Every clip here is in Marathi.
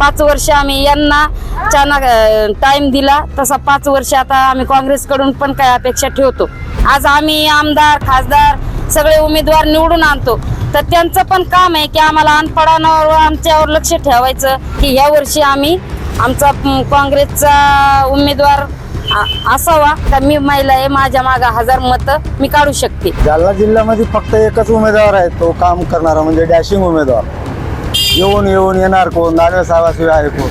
पाच वर्ष आम्ही यांना चानक टाईम दिला तसा पाच वर्ष आता आम्ही काँग्रेसकडून पण काय अपेक्षा ठेवतो. आज आम्ही आमदार खासदार सगळे उमेदवार निवडून आणतो. तर त्यांचं पण काम आहे की आम्हाला अनपडांवर आमच्यावर लक्ष ठेवायचं की ह्या वर्षी आम्ही आमचा काँग्रेसचा उमेदवार आ- असावा. का मी महिला आहे माझ्या मागा हजार मतं मी काढू शकते. जालना जिल्ह्यामध्ये फक्त एकच उमेदवार आहे तो काम करणारा म्हणजे डॅशिंग उमेदवार. येऊन येऊन येणार कोण? दानवे साहेबाशिवाय आहे कोण?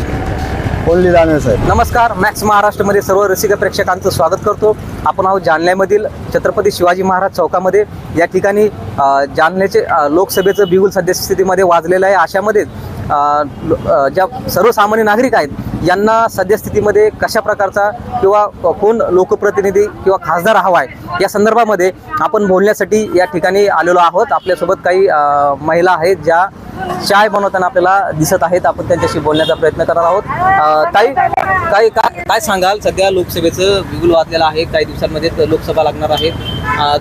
कोल्ली दानवे साहेब. नमस्कार मॅक्स महाराष्ट्रमध्ये सर्व रसिक प्रेक्षकांचं स्वागत करतो. आपण आहोत जालन्यामधील छत्रपती शिवाजी महाराज चौकामध्ये. या ठिकाणी अ, जालन्याचे लोकसभेचं बिगुल सद्यस्थितीमध्ये वाजलेलं आहे. अशामध्ये ज्या सर्वसामान्य नागरिक आहेत यांना सद्यस्थितीमध्ये कशा प्रकारचा किंवा कोण लोकप्रतिनिधी किंवा खासदार हवा आहे या संदर्भामध्ये आपण बोलण्यासाठी या ठिकाणी आलेलो आहोत. आपल्यासोबत काही महिला आहेत ज्या चाय बनवताना आपल्याला दिसत आहेत. आपण त्यांच्याशी बोलण्याचा प्रयत्न करणार आहोत. काही ताई काय काय काय सांगाल? सध्या लोकसभेचं बिगुल वाजलेलं आहे. काही दिवसांमध्ये लोकसभा लागणार आहे.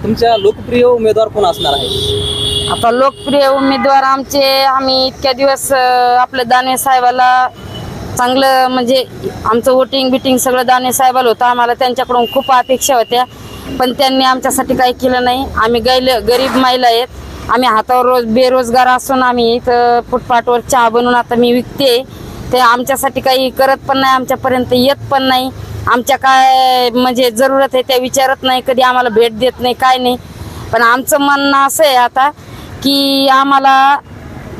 तुमच्या लोकप्रिय उमेदवार कोण असणार आहे? आता लोकप्रिय उमेदवार आमचे आम्ही इतक्या दिवस आपल्या दानवे साहेबाला चांगलं म्हणजे आमचं वोटिंग बिटिंग सगळं दानवे साहेबाला होतं. आम्हाला त्यांच्याकडून खूप अपेक्षा होत्या. पण त्यांनी आमच्यासाठी काही केलं नाही. आम्ही गैल गरीब महिला आहेत. आम्ही हातावर रोज बेरोजगार असून आम्ही इथं फुटपाटवर चहा बनवून आता मी विकते. ते आमच्यासाठी काही करत पण नाही आमच्यापर्यंत येत पण नाही. आमच्या काय म्हणजे जरूरत आहे त्या विचारत नाही. कधी आम्हाला भेट देत नाही काय नाही. पण आमचं म्हणणं असं आहे आता की आम्हाला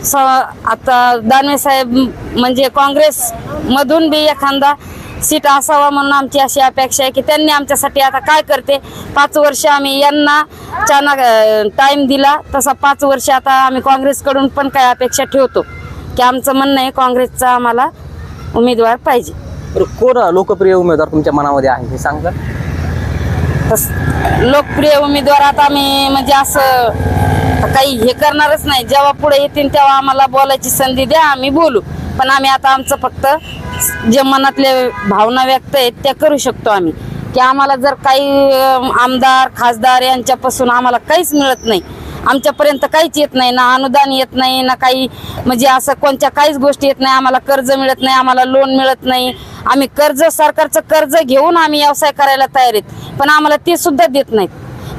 स आता दानवे साहेब म्हणजे काँग्रेस मधून बी एखादा सीट असावा म्हणून आमची अशी अपेक्षा आहे की त्यांनी आमच्यासाठी आता काय करते? पाच वर्ष आम्ही यांना चाना टाइम दिला तसा पाच वर्ष आता आम्ही काँग्रेसकडून पण काय अपेक्षा ठेवतो? की आमचं म्हणणं आहे काँग्रेसचा आम्हाला उमेदवार पाहिजे. कोण लोकप्रिय उमेदवार तुमच्या मनामध्ये आहे हे सांगा. तस लोकप्रिय उमेदवार आता आम्ही म्हणजे असं काही हे करणारच नाही. जेव्हा पुढे येतील तेव्हा आम्हाला बोलायची संधी द्या आम्ही बोलू. पण आम्ही आता आमचं फक्त जे मनातले भावना व्यक्त आहेत त्या करू शकतो आम्ही. की आम्हाला जर काही आमदार खासदार यांच्यापासून आम्हाला काहीच मिळत नाही. आमच्यापर्यंत काहीच येत नाही ना अनुदान येत नाही ना काही म्हणजे असं कोणत्या काहीच गोष्टी येत नाही. आम्हाला कर्ज मिळत नाही आम्हाला लोन मिळत नाही. आम्ही कर्ज सरकारचं कर्ज घेऊन आम्ही व्यवसाय करायला तयार आहेत. पण आम्हाला ते सुद्धा देत नाहीत.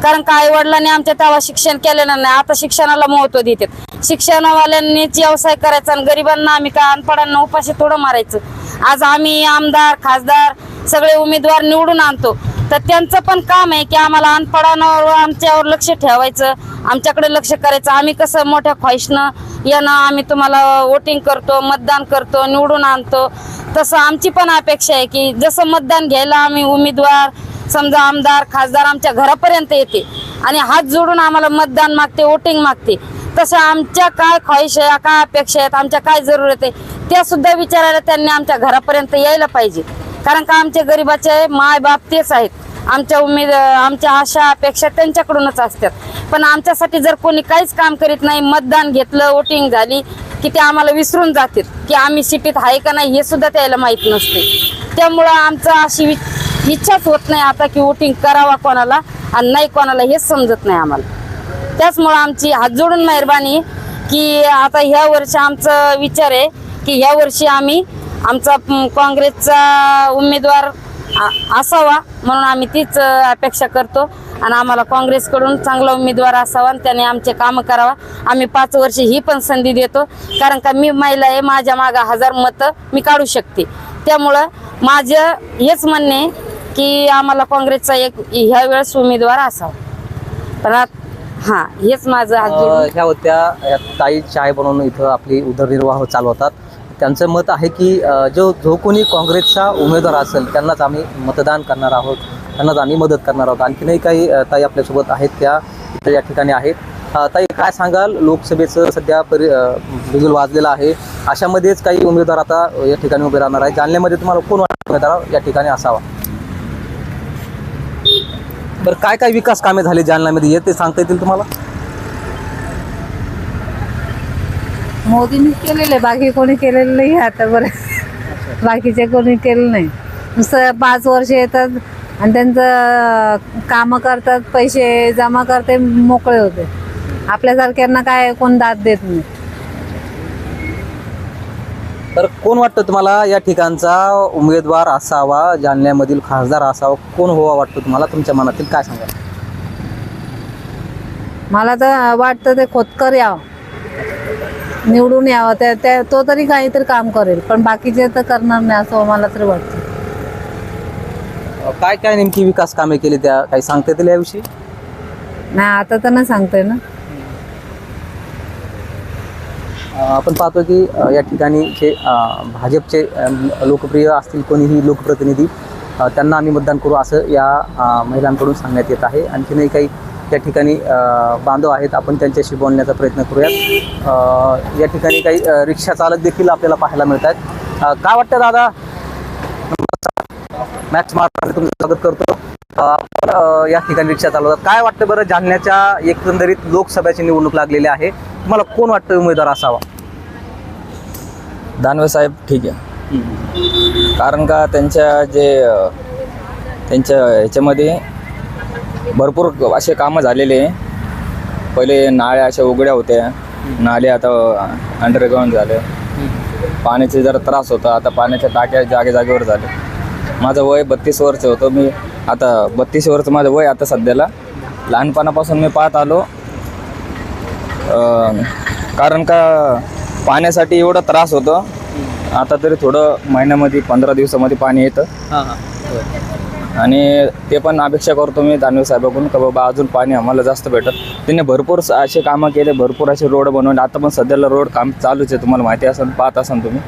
कारण का आई वडिलांनी आमच्या तेव्हा शिक्षण केलेलं नाही. आता शिक्षणाला महत्त्व देतात. शिक्षणवाल्यांनीच व्यवसाय करायचा आणि गरिबांना आम्ही काय अनपडांना उपाशी थोडं मारायचं? आज आम्ही आमदार खासदार सगळे उमेदवार निवडून आणतो. तर त्यांचं पण काम आहे की आम्हाला अनपडांवर आमच्यावर लक्ष ठेवायचं. आमच्याकडे लक्ष करायचं. आम्ही कसं मोठ्या ख्वाहिशनं यानं आम्ही तुम्हाला वोटिंग करतो मतदान करतो निवडून आणतो. तसं आमची पण अपेक्षा आहे की जसं मतदान घ्यायला आम्ही उमेदवार समजा आमदार खासदार आमच्या घरापर्यंत येते आणि हात जोडून आम्हाला मतदान मागते वोटिंग मागते. तसं आमच्या काय ख्वाहिश आहे काय अपेक्षा आहेत आमच्या काय जरूरत आहे त्या सुद्धा विचारायला त्यांनी आमच्या घरापर्यंत यायला पाहिजे. कारण का आमचे गरिबाचे माय बाप तेच आहेत. आमच्या उमेद आमच्या आशा अपेक्षा त्यांच्याकडूनच असतात. पण आमच्यासाठी जर कोणी काहीच काम करीत नाही मतदान घेतलं वोटिंग झाली की ते आम्हाला विसरून जातात की आम्ही सिटीत आहे का नाही हे सुद्धा त्याला माहीत नसते. त्यामुळं आमचं अशी इच्छाच होत नाही आता की वोटिंग करावा कोणाला आणि नाही कोणाला हेच समजत नाही आम्हाला. त्याचमुळं आमची हात जोडून मेहरबानी की आता ह्या वर्षी आमचा विचार आहे की ह्या वर्षी आम्ही आमचा काँग्रेसचा उमेदवार असावा म्हणून आम्ही तीच अपेक्षा करतो. आणि आम्हाला काँग्रेसकडून चांगला उमेदवार असावा आणि त्याने आमचे कामं करावा. आम्ही पाच वर्ष ही पण संधी देतो. कारण का मी महिला आहे माझ्या मागं हजार मतं मी काढू शकते. त्यामुळं माझं हेच म्हणणे की आम्हाला काँग्रेसचा एक ह्या वेळेस उमेदवार असावा. पण हां हेच माझं अ, ह्या होत्या ह्या ताई चाय बनवून इथं आपली उदरनिर्वाह चालवतात. त्यांचं मत आहे की अ, जो जो कोणी काँग्रेसचा उमेदवार असेल त्यांनाच आम्ही मतदान करणार आहोत. त्यांनाच आम्ही मदत करणार आहोत. आणखीनही काही अ, ताई आपल्यासोबत आहेत त्या इथं या ठिकाणी आहेत. अ, ताई काय सांगाल? लोकसभेचं सध्या परि अ, बिगुल वाजलेलं आहे. अशामध्येच काही उमेदवार आता या ठिकाणी उभे राहणार आहे जालन्यामध्ये तुम्हाला कोण वाटतं उमेदवार या ठिकाणी असावा? बरं काय काय विकास कामे झाली जालन्यामध्ये? हे ते सांगता येतील तुम्हाला? मोदींनी केलेलं आहे बाकी कोणी केलेलं नाही आता बरं. बाकीचे कोणी केलं नाही. नुसतं पाच वर्ष येतात आणि त्यांचं कामं करतात पैसे जमा करते मोकळे होते. आपल्यासारख्यांना काय कोण दाद देत नाही. तर कोण वाटतं तुम्हाला या ठिकाणचा उमेदवार असावा जालन्यामधील खासदार असावा कोण व्हावा वाटतं तुम्हाला? तुमच्या मनातील काय सांगा मला तर वाटतं ते खोतकर यावं. निवडून यावं. त्या त्या तो तरी काहीतरी काम करेल पण बाकीचे तर करणार नाही असं मला तरी वाटतं. काय काय नेमकी विकास कामे केली त्या? काही सांगता येतील याविषयी? नाही आता तर नाही सांगते ना अ, आपण पाहतो की या ठिकाणी जे भाजपचे लोकप्रिय असतील कोणीही लोकप्रतिनिधी त्यांना आम्ही मतदान करू असं या महिलांकडून सांगण्यात येत आहे. आणखीनही काही त्या ठिकाणी बांधव आहेत आपण त्यांच्याशी बोलण्याचा प्रयत्न करूयात. या ठिकाणी काही रिक्षा चालक देखील आपल्याला पाहायला मिळत आहेत. काय वाटतं दादा? मॅच मार्क तुमचं स्वागत करतो. आपण, या ठिकाणी रिक्षा चालवतात. काय वाटतं बरं जालन्याच्या एकंदरीत लोकसभेची निवडणूक लागलेली आहे? तुम्हाला कोण वाटतं उमेदवार असावा? दानवे साहेब ठीक आहे. कारण का त्यांच्या जे त्यांच्या ह्याच्यामध्ये भरपूर असे कामं झालेले पहिले नाळ्या अशा उघड्या होत्या. नाले आता अंडरग्राऊंड झाले. पाण्याचे जरा त्रास होता. आता पाण्याच्या टाक्या जागे जागेवर झाले. माझं वय बत्तीस वर्ष होतं. मी आता बत्तीस वर्ष माझं वय आता सध्याला. लहानपणापासून मी पाहत आलो. कारण का पाण्यासाठी एवढा त्रास होतो. आता तरी थोडं महिन्यामध्ये पंधरा दिवसामध्ये पाणी येतं. आणि ते पण अपेक्षा करतो मी दानवे साहेबाकडून का बाबा अजून पाणी आम्हाला जास्त भेटत त्यांनी भरपूर असे कामं केले भरपूर असे रोड बनवले. आता पण सध्याला रोड काम चालूच आहे तुम्हाला माहिती असेल पाहत असाल तुम्ही.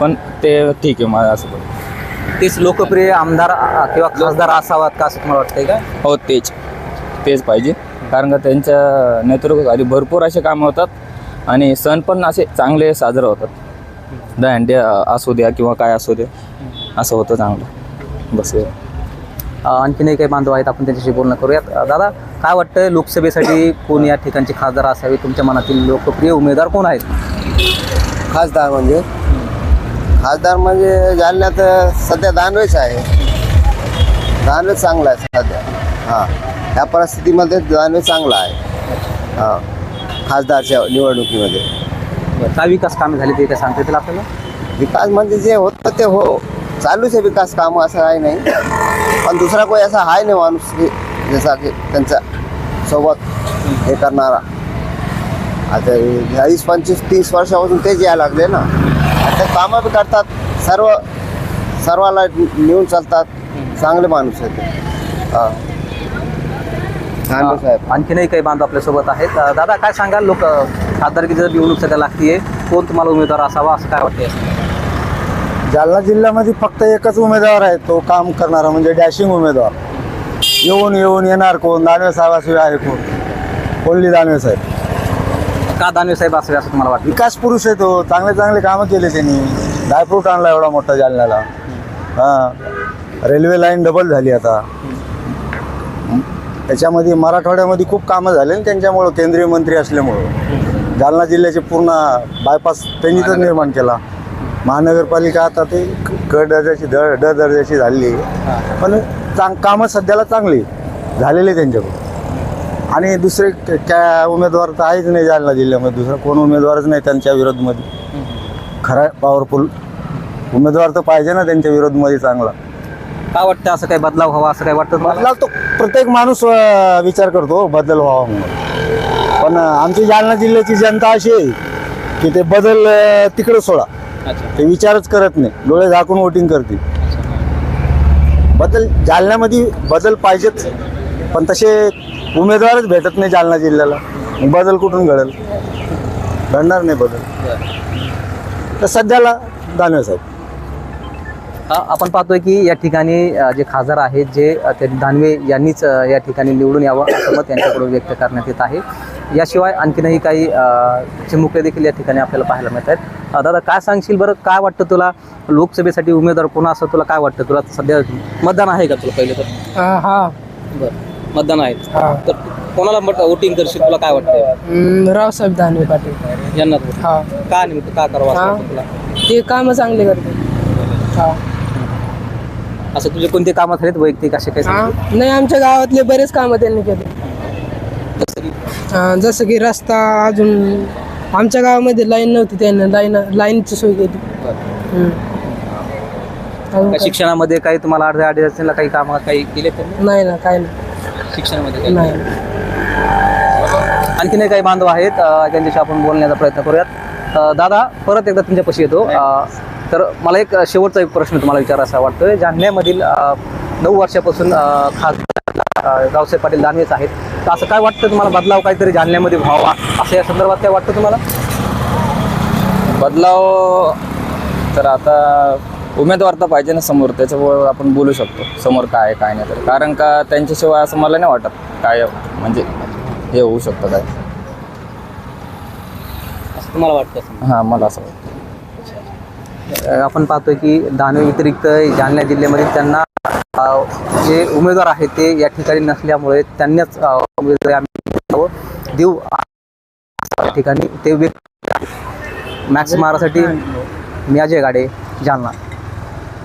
पण ते ठीक आहे माझं असं. तेच लोकप्रिय आमदार अ, किंवा खासदार असावात का असं तुम्हाला वाटतंय का? हो तेच. तेच पाहिजे. कारण का त्यांच्या नेतृत्वाखाली भरपूर असे कामं होतात आणि सण पण असे चांगले साजरे होतात. दहंडी असू द्या किंवा काय असू दे असं होतं चांगलं. बस हे. अ, आणखीनही काही बांधव आहेत आपण त्यांच्याशी बोलणं करूयात. अ, दादा काय वाटतं लोकसभेसाठी कोण या ठिकाणचे खासदार असावे? तुमच्या मनातील लोकप्रिय उमेदवार कोण आहेत? खासदार म्हणजे खासदार म्हणजे जालन्यात सध्या दानवेच आहे. दानवेच चांगला आहे सध्या. हां. ह्या परिस्थितीमध्ये दानवे चांगला आहे. हां. खासदारच्या निवडणुकीमध्ये. काय विकास कामे झाली ते काय सांगता येतील आपल्याला? विकास म्हणजे जे होतं ते हो चालूच आहे विकास कामं असं आहे नाही. पण दुसरा कोणी असा आहे नाही माणूस की जसा की त्यांच्यासोबत हे करणारा. आता चाळीस पंचवीस तीस वर्षापासून तेच यायला लागले ना. आता कामं बी करतात सर्व सर्वाला नेऊन चालतात. चांगले माणूस आहेत. ते. हा. साहेब. आणखीनही काही बांधव आपल्यासोबत आहेत. अ, दादा काय सांगाल? लोक खासदारकीची जर निवडणूक सध्या लागतीये कोण तुम्हाला उमेदवार असावा असं काय वाटतंय? जालना जिल्ह्यामध्ये फक्त एकच उमेदवार आहे तो काम करणारा म्हणजे डॅशिंग उमेदवार. येऊन येऊन येणार कोण? दानवे साहेबाशिवाय आहे कोण? कोल्ली दानवे साहेब. का दानवे साहेब असावे असं तुम्हाला वाटतं? विकास पुरुष आहे तो. चांगले चांगले कामं केले त्यांनी. ड्रायफ्रूट आणला एवढा मोठा जालन्याला. हां. रेल्वे लाईन डबल झाली आता. त्याच्यामध्ये मराठवाड्यामध्ये खूप कामं झाले ना त्यांच्यामुळं केंद्रीय मंत्री असल्यामुळं. जालना जिल्ह्याचे पूर्ण बायपास त्यांनी तर निर्माण केला. महानगरपालिका आता ते क दर्जाची द ड दर्जाची झालेली पण चांग कामं सध्याला चांगली झालेली त्यांच्याकडून. आणि दुसरे काय उमेदवार तर आहेच नाही जालना जिल्ह्यामध्ये. दुसरा कोण उमेदवारच नाही त्यांच्या विरोधमध्ये. खरा पॉवरफुल उमेदवार तर पाहिजे ना त्यांच्या विरोधमध्ये चांगला. काय वाटतं असं काही बदलाव हवा असं काय वाटतं बदलाव तो प्रत्येक माणूस अं, विचार करतो बदल व्हावा म्हणून. पण अं, आमची जालना जिल्ह्याची जनता अशी आहे की ते बदल अं, तिकडे सोडा. अच्छा. ते विचारच करत नाही. डोळे झाकून वोटिंग करते बदल जालन्यामध्ये बदल पाहिजेच. पण तसे उमेदवारच भेटत नाही जालना जिल्ह्याला. बदल कुठून घडेल? घडणार नाही बदल. तर सध्याला दानवे साहेब. आपण पाहतोय की या ठिकाणी जे खासदार आहेत जे दानवे यांनीच या ठिकाणी निवडून यावं असं मत यांच्याकडून व्यक्त करण्यात येत आहे. याशिवाय आणखीनही काही अ, चिमुकले देखील या ठिकाणी आपल्याला पाहायला मिळत आहेत. दादा काय सांगशील बरं? काय वाटतं तुला? लोकसभेसाठी उमेदवार कोण असं? तुला काय वाटतं? तुला सध्या मतदान आहे का तुला पहिलं तर? हा हा. बरं. मतदान आहे हा. तर कोणाला वोटिंग करशील? तुला काय वाटतं हम्म, रावसाहेब दानवे पाटील. यांना हा. का नेमकं का करावं असं हा. वाटतं तुला? ते काम चांगले करते हा. असं तुझे कोणते कामं झालेत? वैयक्तिक असे काही हा. सांगशील? नाही आमच्या गावातले बरेच कामं त्यांनी केले. जसं की? हा, जसं की रस्ता अजून आमच्या गावामध्ये लाईन नव्हती त्यानं. लाईन लाईनची सोय केली. हम्म. अजून काय काय? शिक्षणामध्ये काही तुम्हाला अर्ध्या अडचणीला काही कामं काही केले त्यांनी? नाही ना काय नाही. शिक्षणामध्ये? नाही. आणखीनही काही बांधव आहेत अ, त्यांच्याशी आपण बोलण्याचा प्रयत्न करूयात. अ, दादा परत एकदा तुमच्यापाशी येतो. अ, तर मला एक शेवटचा एक प्रश्न तुम्हाला विचारायचा वाटतोय. जालन्यामधील अ, नऊ वर्षापासून अ, खासदार अ, रावसाहेब पाटील दानवेच आहेत. तर असं काय वाटतं तुम्हाला? बदलाव काहीतरी जालन्यामध्ये व्हावा असं या संदर्भात काय वाटतं तुम्हाला? बदलाव तर आता उमेदवार तर पाहिजे ना समोर त्याच्यावर आपण बोलू शकतो समोर काय आहे, काय नाही तर. कारण का त्यांच्याशिवाय असं मला नाही वाटत काय म्हणजे हे होऊ शकतं काय. असं तुम्हाला वाटतं हां मला असं वाटतं. आपण पाहतोय की दानवे व्यतिरिक्त जालना जिल्ह्यामध्ये त्यांना जे उमेदवार आहेत ते या ठिकाणी नसल्यामुळे त्यांनाच उमेदवारी आम्ही. देऊ. या ठिकाणी ते व्यक्ती मॅक्स मारासाठी मी अजय गाडे जालना.